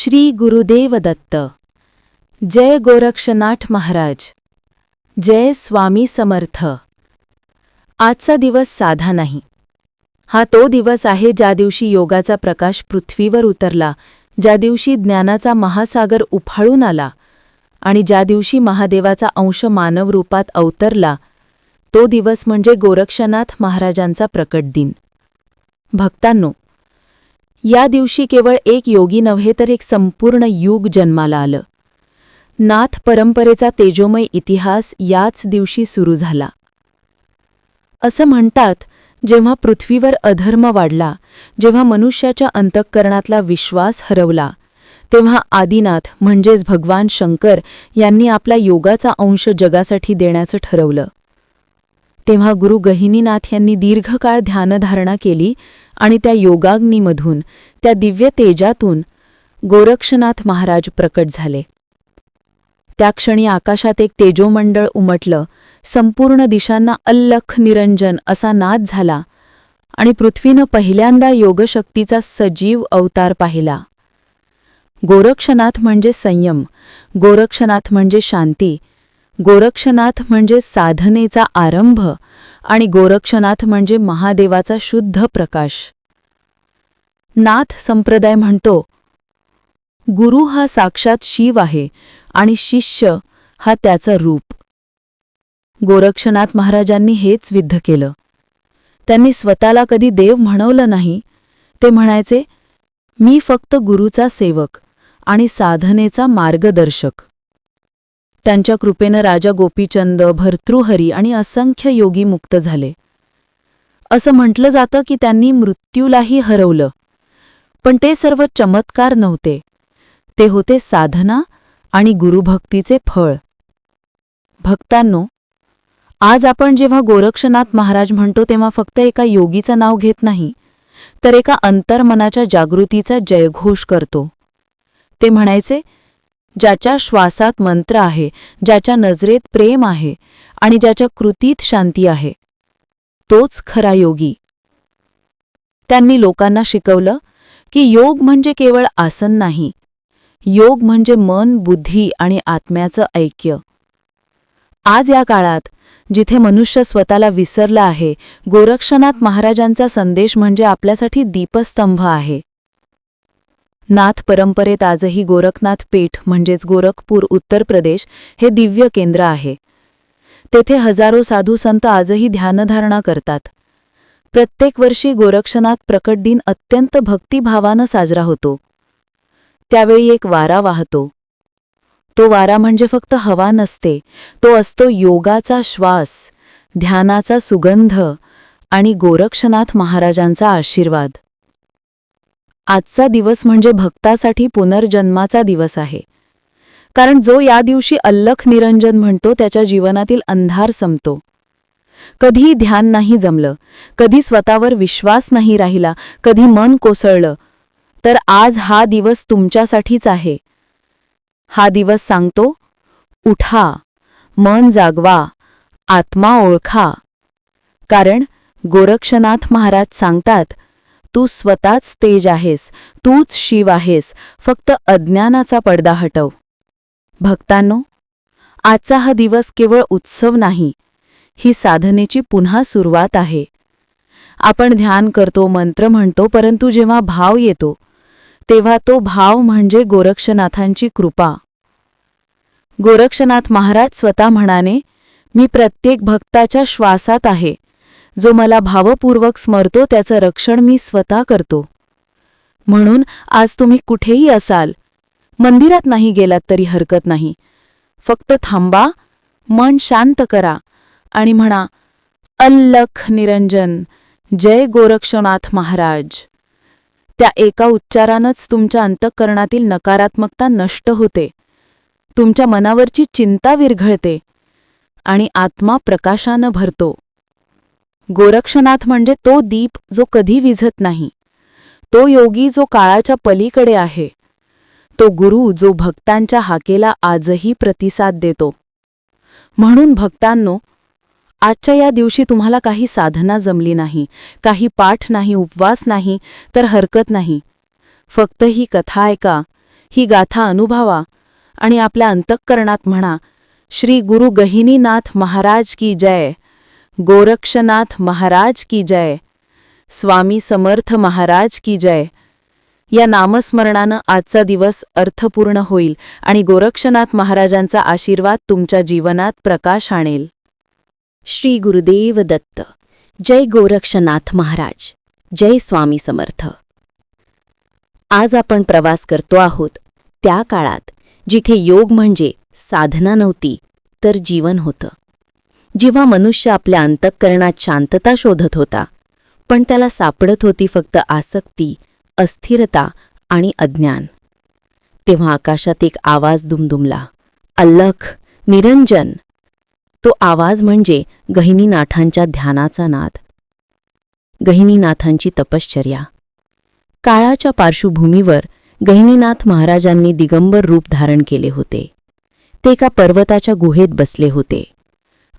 श्री गुरुदेव दत्त. जय गोरक्षनाथ महाराज. जय स्वामी समर्थ. आजचा दिवस साधा नाही. हा तो दिवस आहे ज्या दिवशी योगाचा प्रकाश पृथ्वीवर उतरला ज्या दिवशी ज्ञानाचा महासागर उफाळून आला आणि ज्या दिवशी महादेवाचा अंश मानव रूपात अवतरला तो दिवस म्हणजे गोरक्षनाथ महाराजांचा प्रकट दिन. भक्तांनो या दिवशी केवळ एक योगी नव्हे तर एक संपूर्ण युग जन्माला आलं. नाथ परंपरेचा तेजोमय इतिहास याच दिवशी सुरू झाला. असं म्हणतात जेव्हा पृथ्वीवर अधर्म वाढला जेव्हा मनुष्याच्या अंतःकरणातला विश्वास हरवला तेव्हा आदिनाथ म्हणजेच भगवान शंकर यांनी आपला योगाचा अंश जगासाठी देण्याचं ठरवलं. तेव्हा गुरु गहिनीनाथ यांनी दीर्घकाळ ध्यानधारणा केली आणि त्या योगाग्नीमधून त्या दिव्य तेजातून गोरक्षनाथ महाराज प्रकट झाले. त्या क्षणी आकाशात एक तेजोमंडळ उमटलं. संपूर्ण दिशांना अल्लख निरंजन असा नाद झाला आणि पृथ्वीनं पहिल्यांदा योगशक्तीचा सजीव अवतार पाहिला. गोरक्षनाथ म्हणजे संयम गोरक्षनाथ म्हणजे शांती गोरक्षनाथ म्हणजे साधनेचा आरंभ आणि गोरक्षनाथ म्हणजे महादेवाचा शुद्ध प्रकाश. नाथ संप्रदाय म्हणतो गुरु हा साक्षात शिव आहे आणि शिष्य हा त्याचं रूप. गोरक्षनाथ महाराजांनी हेच विद्ध केलं. त्यांनी स्वतःला कधी देव म्हणवलं नाही. ते म्हणायचे मी फक्त गुरुचा सेवक आणि साधनेचा मार्गदर्शक. त्यांच्या कृपेनं राजा गोपीचंद भर्तृहरी आणि असंख्य योगी मुक्त झाले. असं म्हटलं जातं की त्यांनी मृत्यूलाही हरवलं. पण ते सर्व चमत्कार नव्हते. ते होते साधना आणि गुरुभक्तीचे फळ. भक्तांनो आज आपण जेव्हा गोरक्षनाथ महाराज म्हणतो तेव्हा फक्त एका योगीचं नाव घेत नाही तर एका अंतर्मनाच्या जागृतीचा जयघोष करतो. ते म्हणायचे ज्याच्या श्वासात मंत्र आहे ज्याच्या नजरेत प्रेम आहे आणि ज्याच्या कृतीत शांती आहे. तोच खरा योगी. त्यांनी लोकांना शिकवलं की योग म्हणजे केवळ आसन नाही. योग म्हणजे मन बुद्धी आणि आत्म्याचं ऐक्य. आज या काळात जिथे मनुष्य स्वतःला विसरला आहे गोरक्षनाथ महाराजांचा संदेश म्हणजे आपल्यासाठी दीपस्तंभ आहे. नाथ परंपरेत आजही गोरखनाथ पीठ म्हणजेच गोरखपूर उत्तर प्रदेश हे दिव्य केंद्र आहे. तेथे हजारो साधू संत आजही ध्यानधारणा करतात. प्रत्येक वर्षी गोरक्षनाथ प्रकट दिन अत्यंत भक्तिभावानं साजरा होतो. त्यावेळी एक वारा वाहतो. तो वारा म्हणजे फक्त हवा नसते तो असतो योगाचा श्वास ध्यानाचा सुगंध आणि गोरक्षनाथ महाराजांचा आशीर्वाद. आजचा दिवस म्हणजे भक्तासाठी पुनर्जन्माचा दिवस आहे. कारण जो या दिवशी अल्लख निरंजन म्हणतो त्याच्या जीवनातील अंधार संपतो. कधी ध्यान नाही जमलं कधी स्वतःवर विश्वास नाही राहिला कधी मन कोसळलं तर आज हा दिवस तुमच्यासाठीच आहे. हा दिवस सांगतो उठा मन जागवा आत्मा ओळखा. कारण गोरक्षनाथ महाराज सांगतात तू स्वतःच तेज आहेस तूच शिव आहेस फक्त अज्ञानाचा पडदा हटव. भक्तांनो आजचा हा दिवस केवळ उत्सव नाही ही साधनेची पुन्हा सुरुवात आहे. आपण ध्यान करतो मंत्र म्हणतो परंतु जेव्हा भाव येतो तेव्हा तो भाव म्हणजे गोरक्षनाथांची कृपा. गोरक्षनाथ महाराज स्वतः म्हणाने मी प्रत्येक भक्ताच्या श्वासात आहे जो मला भावपूर्वक स्मरतो त्याचं रक्षण मी स्वतः करतो. म्हणून आज तुम्ही कुठेही असाल मंदिरात नाही गेलात तरी हरकत नाही. फक्त थांबा मन शांत करा आणि म्हणा अल्लख निरंजन जय गोरक्षनाथ महाराज. त्या एका उच्चारानंच तुमच्या अंतःकरणातील नकारात्मकता नष्ट होते. तुमच्या मनावरची चिंता विरघळते आणि आत्मा प्रकाशानं भरतो. गोरक्षनाथ म्हणजे तो दीप जो कधी विझत नाही. तो योगी जो काळाच्या पलीकडे आहे. तो गुरु जो भक्तांच्या हाकेला आजही प्रतिसाद देतो. म्हणून भक्तांनो आजच्या या दिवशी तुम्हाला काही साधना जमली नाही काही पाठ नाही उपवास नाही तर हरकत नाही. फक्त ही कथा ऐका ही गाथा अनुभवा आणि आपल्या अंतःकरणात म्हणा श्री गुरु गहिनीनाथ महाराज की जय. गोरक्षनाथ महाराज की जय. स्वामी समर्थ महाराज की जय. या नामस्मरणानं आजचा दिवस अर्थपूर्ण होईल आणि गोरक्षनाथ महाराजांचा आशीर्वाद तुमच्या जीवनात प्रकाश आणेल. श्री गुरुदेव दत्त. जय गोरक्षनाथ महाराज. जय स्वामी समर्थ. आज आपण प्रवास करतो आहोत त्या काळात जिथे योग म्हणजे साधना नव्हती तर जीवन होतं. जेव्हा मनुष्य आपल्या अंतःकरणात शांतता शोधत होता पण त्याला सापडत होती फक्त आसक्ती अस्थिरता आणि अज्ञान. तेव्हा आकाशात एक आवाज दुमदुमला अल्लख निरंजन. तो आवाज म्हणजे गहिनीनाथांच्या ध्यानाचा नाद. गहिनीनाथांची तपश्चर्या. काळाच्या पार्श्वभूमीवर गहिनीनाथ महाराजांनी दिगंबर रूप धारण केले होते. ते एका पर्वताच्या गुहेत बसले होते.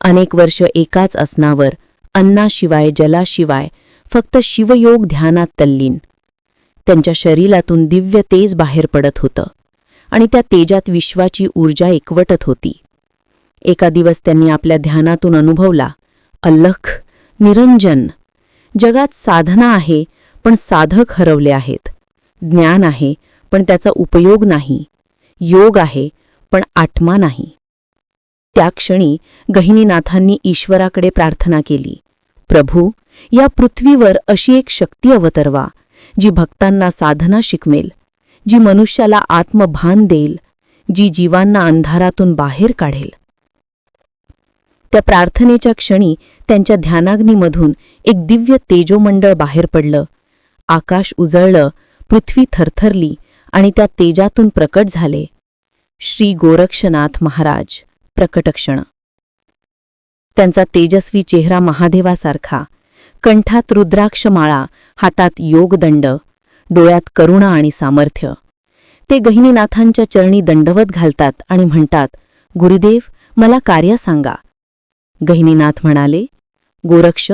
अनेक वर्ष एकाच असनावर अन्नाशिवाय जलाशिवाय फक्त शिवयोग ध्यानात तल्लीन. त्यांच्या शरीरातून दिव्य तेज बाहेर पडत होतं आणि त्या तेजात विश्वाची ऊर्जा एकवटत होती. एका दिवस त्यांनी आपल्या ध्यानातून अनुभवला अल्लख निरंजन जगात साधना आहे पण साधक हरवले आहेत. ज्ञान आहे पण त्याचा उपयोग नाही. योग आहे पण आत्मा नाही. त्या क्षणी गहिनीनाथांनी ईश्वराकडे प्रार्थना केली. प्रभू या पृथ्वीवर अशी एक शक्ती अवतरवा जी भक्तांना साधना शिकमेल जी मनुष्याला आत्मभान देईल जी जीवांना अंधारातून बाहेर काढेल. त्या प्रार्थनेच्या क्षणी त्यांच्या ध्यानाग्नीमधून एक दिव्य तेजोमंडळ बाहेर पडलं. आकाश उजळलं पृथ्वी थरथरली आणि त्या तेजातून प्रकट झाले. श्री गोरक्षनाथ महाराज प्रकटक्षण त्यांचा तेजस्वी चेहरा महादेवासारखा कंठात रुद्राक्षमाळा हातात योगदंड डोळ्यात करुणा आणि सामर्थ्य. ते गहिनीनाथांच्या चरणी दंडवत घालतात आणि म्हणतात गुरुदेव मला कार्य सांगा. गहिनीनाथ म्हणाले गोरक्ष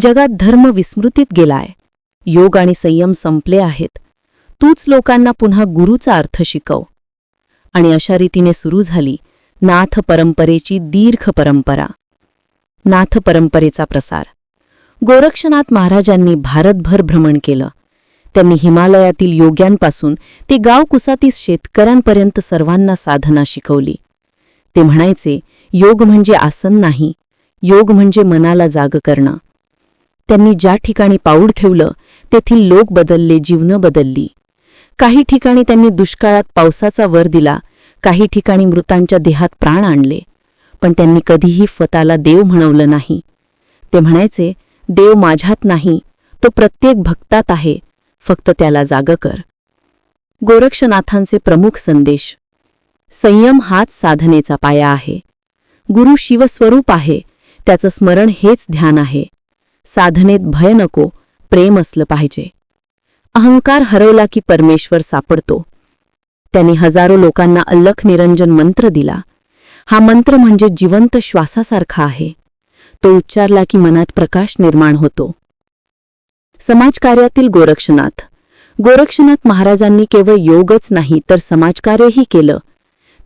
जगात धर्म विस्मृतीत गेलाय. योग आणि संयम संपले आहेत. तूच लोकांना पुन्हा गुरुचा अर्थ शिकव. आणि अशा रीतीने सुरू झाली नाथ परंपरेची दीर्घ परंपरा. नाथ परंपरेचा प्रसार. गोरक्षनाथ महाराजांनी भारतभर भ्रमण केलं. त्यांनी हिमालयातील योग्यांपासून ते गावकुसातील शेतकऱ्यांपर्यंत सर्वांना साधना शिकवली. ते म्हणायचे योग म्हणजे आसन नाही योग म्हणजे मनाला जाग करणं. त्यांनी ज्या ठिकाणी पाऊल ठेवलं तेथील लोक बदलले जीवनं बदलली. काही ठिकाणी त्यांनी दुष्काळात पावसाचा वर दिला काही ठिकाणी मृतांच्या देहात प्राण आणले. पण त्यांनी कधीही फताला देव म्हणवलं नाही. ते म्हणायचे देव माझ्यात नाही तो प्रत्येक भक्तात आहे फक्त त्याला जाग कर. गोरक्षनाथांचे प्रमुख संदेश संयम हाच साधनेचा पाया आहे. गुरु शिवस्वरूप आहे त्याचं स्मरण हेच ध्यान आहे. साधनेत भय नको प्रेम असलं पाहिजे. अहंकार हरवला की परमेश्वर सापडतो. त्यांनी हजारो लोकांना अल्लख निरंजन मंत्र दिला. हा मंत्र म्हणजे जिवंत श्वासासारखा आहे. तो उच्चारला की मनात प्रकाश निर्माण होतो. समाजकार्यातील गोरक्षनाथ. गोरक्षनाथ महाराजांनी केवळ योगच नाही तर समाजकार्यही केलं.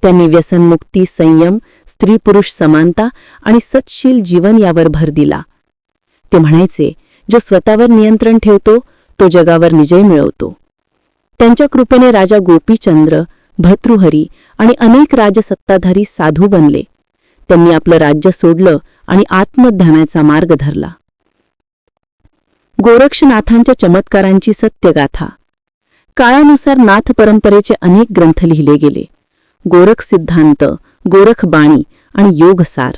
त्यांनी व्यसनमुक्ती संयम स्त्री पुरुष समानता आणि सत्शील जीवन यावर भर दिला. ते म्हणायचे जो स्वतःवर नियंत्रण ठेवतो तो जगावर विजय मिळवतो. त्यांच्या कृपेने राजा गोपीचंद्र भर्तृहरी आणि अनेक राजसत्ताधारी साधू बनले. त्यांनी आपलं राज्य सोडलं आणि आत्मध्यानाचा मार्ग धरला. गोरक्षनाथांच्या चमत्कारांची सत्यगाथा. काळानुसार नाथ परंपरेचे अनेक ग्रंथ लिहिले गेले. गोरख सिद्धांत गोरख बाणी आणि योगसार.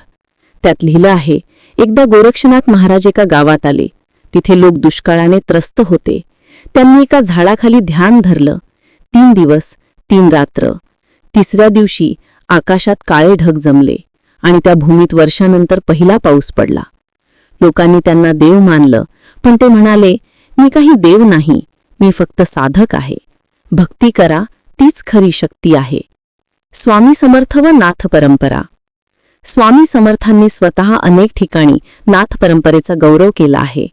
त्यात लिहिलं आहे एकदा गोरक्षनाथ महाराज एका गावात आले. तिथे लोक दुष्काळाने त्रस्त होते. त्यांनी एका झाडाखाली ध्यान धरलं. तीन दिवस तीन रात्र. तिसऱ्या दिवशी आकाशात काळे ढग जमले आणि त्या भूमीत वर्षानंतर पहिला पाऊस पडला. लोकांनी त्यांना देव मानलं पण ते म्हणाले मी काही देव नाही मी फक्त साधक आहे. भक्ती करा तीच खरी शक्ती आहे. स्वामी समर्थ व नाथ परंपरा. स्वामी समर्थांनी स्वतः अनेक ठिकाणी नाथ परंपरेचा गौरव केला आहे.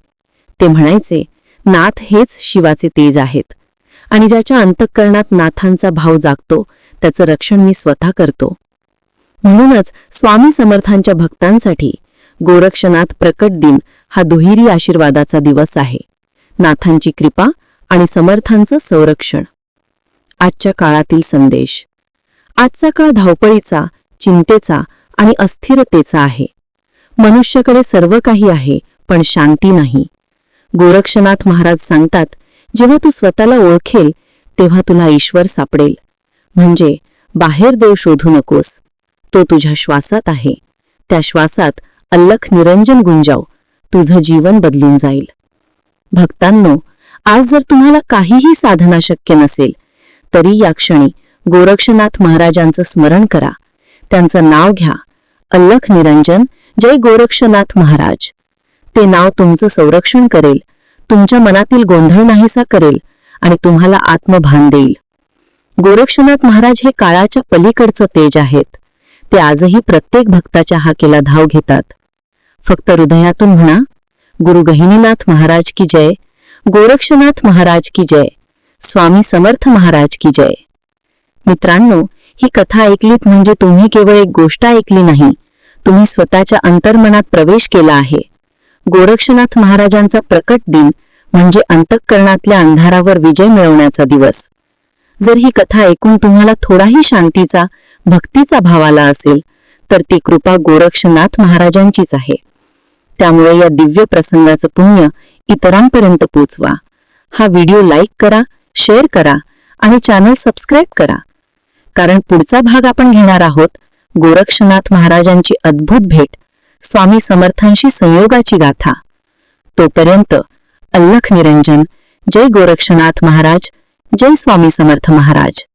ते म्हणायचे नाथ हेच शिवाचे तेज आहेत. आणि ज्याच्या अंतःकरणात नाथांचा भाव जागतो त्याचं रक्षण मी स्वतः करतो. म्हणूनच स्वामी समर्थांच्या भक्तांसाठी गोरक्षनाथ प्रकट दिन हा दुहेरी आशीर्वादाचा दिवस आहे. नाथांची कृपा आणि समर्थांचं संरक्षण. आजच्या काळातील संदेश. आजचा काळ धावपळीचा चिंतेचा आणि अस्थिरतेचा आहे. मनुष्याकडे सर्व काही आहे पण शांती नाही. गोरक्षनाथ महाराज सांगतात जेव्हा तू स्वतःला ओळखेल तेव्हा तुला ईश्वर सापडेल. म्हणजे बाहेर देव शोधू नकोस. तो तुझ्या श्वासात आहे. त्या श्वासात अल्लख निरंजन गुंजाव. तुझं जीवन बदलून जाईल. भक्तांनो आज जर तुम्हाला काहीही साधना शक्य नसेल तरी या क्षणी गोरक्षनाथ महाराजांचं स्मरण करा. त्यांचं नाव घ्या. अल्लख निरंजन जय गोरक्षनाथ महाराज. ते नाव तुमचं संरक्षण करेल. तुमच्या मनातील गोंधळ नाहीसा करेल आणि तुम्हाला आत्मभान देईल. गोरक्षनाथ महाराज हे काळाच्या पलीकडचं तेज आहेत. ते आजही प्रत्येक भक्ताच्या हाकेला धाव घेतात. फक्त हृदयातून म्हणा गुरु गहिनीनाथ महाराज की जय गोरक्षनाथ महाराज की जय स्वामी समर्थ महाराज की जय. मित्रांनो ही कथा ऐकलीत म्हणजे तुम्ही केवळ एक गोष्ट ऐकली नाही तुम्ही स्वतःच्या अंतर्मनात प्रवेश केला आहे. गोरक्षनाथ महाराजांचा प्रकट दिन म्हणजे अंतःकरणातल्या अंधारावर विजय मिळवण्याचा दिवस. जर ही कथा ऐकून तुम्हाला थोडाही शांतीचा भक्तीचा भाव आला असेल तर ती कृपा गोरक्षनाथ महाराजांचीच आहे. त्यामुळे या दिव्य प्रसंगाचं पुण्य इतरांपर्यंत पोचवा. हा व्हिडिओ लाईक करा शेअर करा आणि चॅनल सबस्क्राईब करा. कारण पुढचा भाग आपण घेणार आहोत गोरक्षनाथ महाराजांची अद्भुत भेट. स्वामी समर्थांशी संयोगाची गाथा. तोपर्यंत अल्लख निरंजन जय गोरक्षनाथ महाराज जय स्वामी समर्थ महाराज.